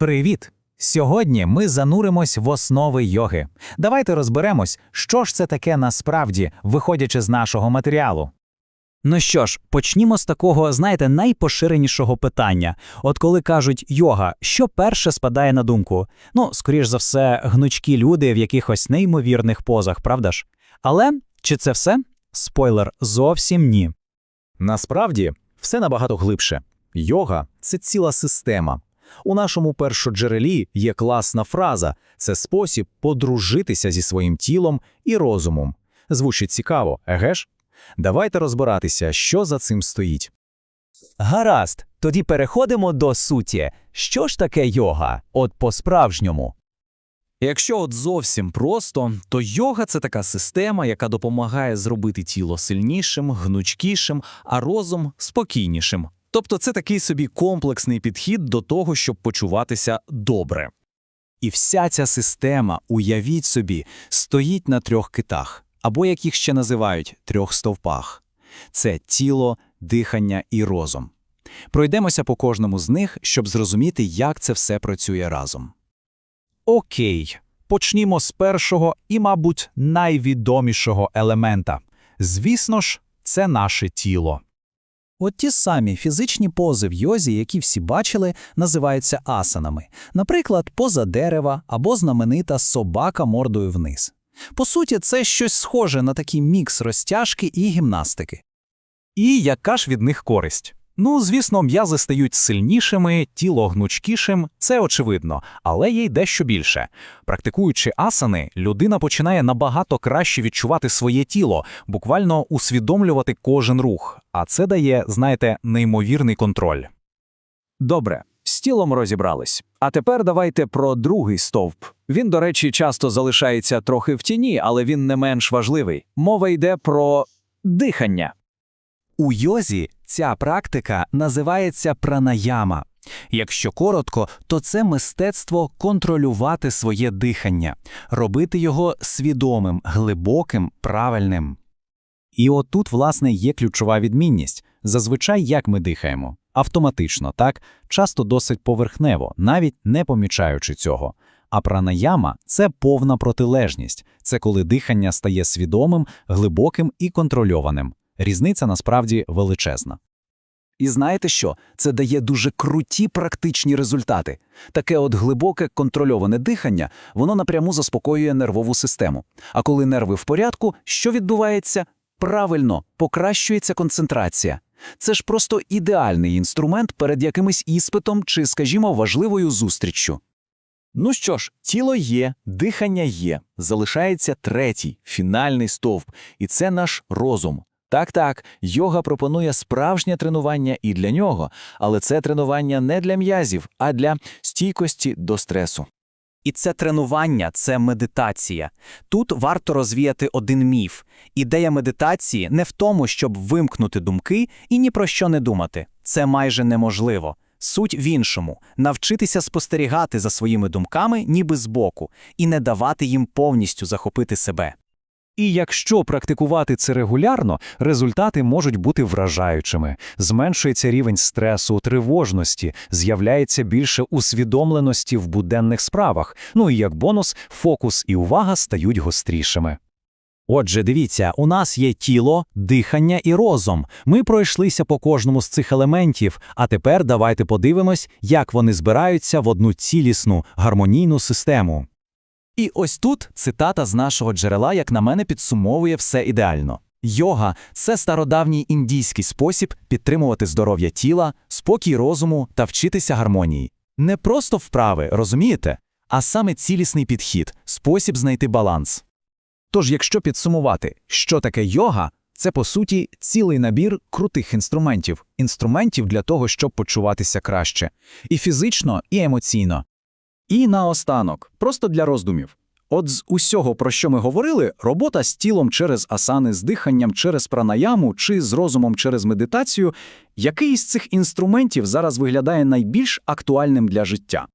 Привіт! Сьогодні ми зануримось в основи йоги. Давайте розберемось, що ж це таке насправді, виходячи з нашого матеріалу. Ну що ж, почнімо з такого, знаєте, найпоширенішого питання. От коли кажуть йога, що перше спадає на думку? Ну, скоріш за все, гнучкі люди в якихось неймовірних позах, правда ж? Але чи це все? Спойлер, зовсім ні. Насправді, все набагато глибше. Йога це ціла система. У нашому першоджерелі є класна фраза це спосіб подружитися зі своїм тілом і розумом. Звучить цікаво, еге ж? Давайте розбиратися, що за цим стоїть. Гаразд, тоді переходимо до суті. Що ж таке йога? От по-справжньому. Якщо от зовсім просто, то йога це така система, яка допомагає зробити тіло сильнішим, гнучкішим, а розум спокійнішим. Тобто це такий собі комплексний підхід до того, щоб почуватися добре. І вся ця система, уявіть собі, стоїть на трьох китах, або як їх ще називають трьох стовпах. Це тіло, дихання і розум. Пройдемося по кожному з них, щоб зрозуміти, як це все працює разом. Окей, почнімо з першого і, мабуть, найвідомішого елемента. Звісно ж, це наше тіло. От ті самі фізичні пози в йозі, які всі бачили, називаються асанами. Наприклад, поза дерева або знаменита собака мордою вниз. По суті, це щось схоже на такий мікс розтяжки і гімнастики. І яка ж від них користь? Ну, звісно, м'язи стають сильнішими, тіло гнучкішим, це очевидно, але є й дещо більше. Практикуючи асани, людина починає набагато краще відчувати своє тіло, буквально усвідомлювати кожен рух, а це дає, знаєте, неймовірний контроль. Добре, з тілом розібрались. А тепер давайте про другий стовп. Він, до речі, часто залишається трохи в тіні, але він не менш важливий. Мова йде про дихання. У йозі ця практика називається пранаяма. Якщо коротко, то це мистецтво контролювати своє дихання, робити його свідомим, глибоким, правильним. І отут, власне, є ключова відмінність. Зазвичай як ми дихаємо? Автоматично, так? Часто досить поверхнево, навіть не помічаючи цього. А пранаяма – це повна протилежність. Це коли дихання стає свідомим, глибоким і контрольованим. Різниця насправді величезна. І знаєте що? Це дає дуже круті практичні результати. Таке от глибоке контрольоване дихання, воно напряму заспокоює нервову систему. А коли нерви в порядку, що відбувається? Правильно, покращується концентрація. Це ж просто ідеальний інструмент перед якимось іспитом чи, скажімо, важливою зустріччю. Ну що ж, тіло є, дихання є. Залишається третій, фінальний стовп, і це наш розум. Так, так, йога пропонує справжнє тренування і для нього, але це тренування не для м'язів, а для стійкості до стресу. І це тренування, це медитація. Тут варто розвіяти один міф. Ідея медитації не в тому, щоб вимкнути думки і ні про що не думати. Це майже неможливо. Суть в іншому навчитися спостерігати за своїми думками, ніби збоку, і не давати їм повністю захопити себе. І якщо практикувати це регулярно, результати можуть бути вражаючими. Зменшується рівень стресу, тривожності, з'являється більше усвідомленості в буденних справах. Ну і як бонус, фокус і увага стають гострішими. Отже, дивіться, у нас є тіло, дихання і розум. Ми пройшлися по кожному з цих елементів, а тепер давайте подивимось, як вони збираються в одну цілісну, гармонійну систему. І ось тут цитата з нашого джерела, як на мене, підсумовує все ідеально. Йога це стародавній індійський спосіб підтримувати здоров'я тіла, спокій розуму та вчитися гармонії. Не просто вправи, розумієте, а саме цілісний підхід, спосіб знайти баланс. Тож, якщо підсумувати, що таке йога, це по суті цілий набір крутих інструментів, інструментів для того, щоб почуватися краще, і фізично, і емоційно. І наостанок, просто для роздумів. От з усього, про що ми говорили, робота з тілом через асани, з диханням через пранаяму чи з розумом через медитацію, який із цих інструментів зараз виглядає найбільш актуальним для життя?